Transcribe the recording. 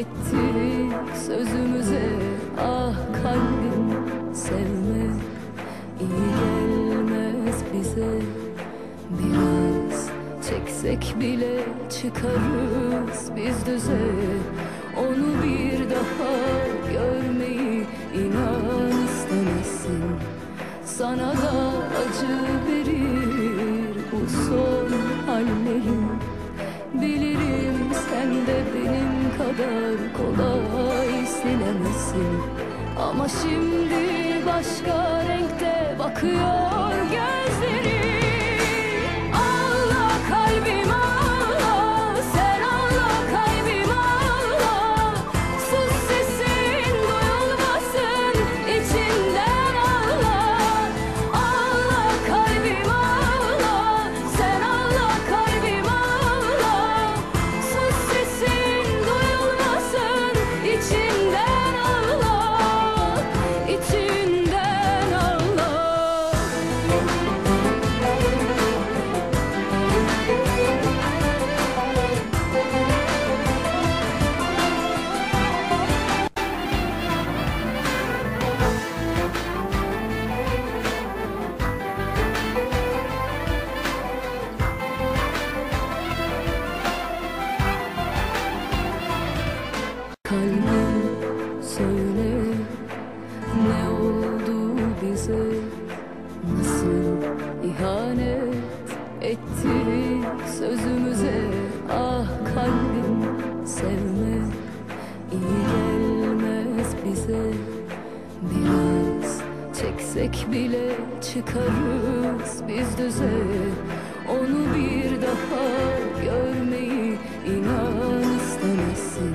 ettik sözümüze Ah kalbim sevme iyi gelmez bize. Biraz çeksek bile çıkarız biz düze Onu bir kadar kolay silemezsin Ama şimdi başka renkte bakıyor Kalbim söyle ne oldu bize? Nasıl ihanet etti sözümüze? Ah kalbim sevme iyi gelmez bize. Biraz çeksek bile çıkarız biz düze. Onu bir daha görmeyi inan istemezsin